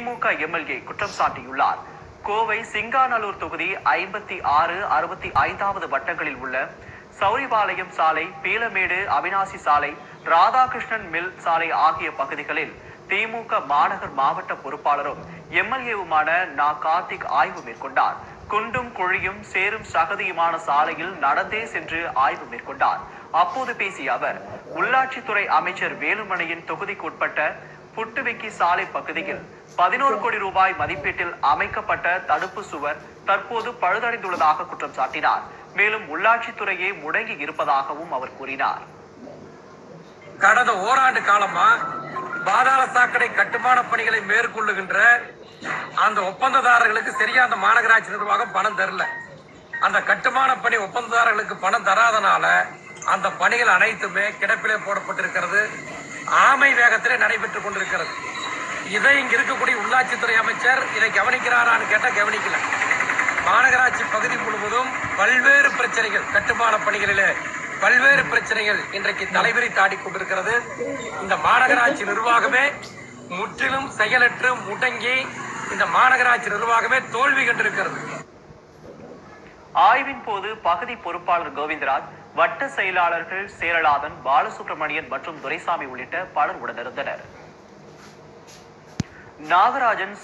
திமுக MLA குற்றம் சாட்டியுள்ளார். கோவை சிங்காநல்லூர் தொகுதி ஐம்பத்தி ஆறு அறுபத்தி ஐந்தாவது வட்டங்களில் உள்ள சௌரிபாளையம் சாலை பீலமேடு அவினாசி சாலை ராதாகிருஷ்ணன் மில் சாலை ஆகிய பகுதிகளில் திமுக மாநகர் மாவட்ட பொறுப்பாளரும் எம்எல்ஏவுமான நா. கார்த்திக் ஆய்வு மேற்கொண்டார். குண்டும் குழியும் சேரும் சகதியுமான சாலையில் நடந்தே சென்று ஆய்வு மேற்கொண்டார். அப்போது பேசிய அவர் உள்ளாட்சித்துறை அமைச்சர் வேலுமணியின் தொகுதிக்குட்பட்ட புட்டுவிக்கி சாலை பகுதியில் பதினோரு கோடி ரூபாய் மதிப்பீட்டில் அமைக்கப்பட்ட தடுப்பு சுவர் தற்போது பழுதடைந்துள்ளதாக குற்றம் சாட்டினார். மேலும் உள்ளாட்சித்துறையே முடங்கி இருப்பதாகவும் அவர் கூறினார். கடந்த ஓராண்டு காலமா பாதாள சாக்கடை கட்டுமான பணிகளை மேற்கொள்ளுகின்ற அந்த ஒப்பந்ததாரர்களுக்கு சரியா அந்த மாநகராட்சி நிர்வாகம் பணம் தரல. அந்த கட்டுமான பணி ஒப்பந்ததாரர்களுக்கு பணம் தராதனால அந்த பணிகள் அனைத்துமே கிடப்பிலே போடப்பட்டிருக்கிறது. ஆமை வேகத்திலே நடைபெற்றுக் கொண்டிருக்கிறது. இதை இங்க இருக்கக்கூடிய உள்ளாட்சித்துறை அமைச்சர் இதை கவனிக்கிறாரான்னு கேட்டா கவனிக்கல. மாநகராட்சி பகுதி முழுவதும் பல்வேறு பிரச்சனைகள் கட்டுமான பணிகளிலே பல்வேறு பிரச்சனைகள் இன்றைக்கு தலைவரை தாடி கொண்டிருக்கிறது. இந்த மாநகராட்சி நிர்வாகமே முற்றிலும் செயலற்று முடங்கி இந்த மாநகராட்சி நிர்வாகமே தோல்வி கண்டிருக்கிறது. ஆய்வின் போது பகுதி பொறுப்பாளர் கோவிந்தராஜ் வட்ட செயலாளர்கள் சேரலாதன் பாலசுப்ரமணியன் மற்றும் துரைசாமி உள்ளிட்ட பலர் உடனிருந்தனர். நாகராஜன்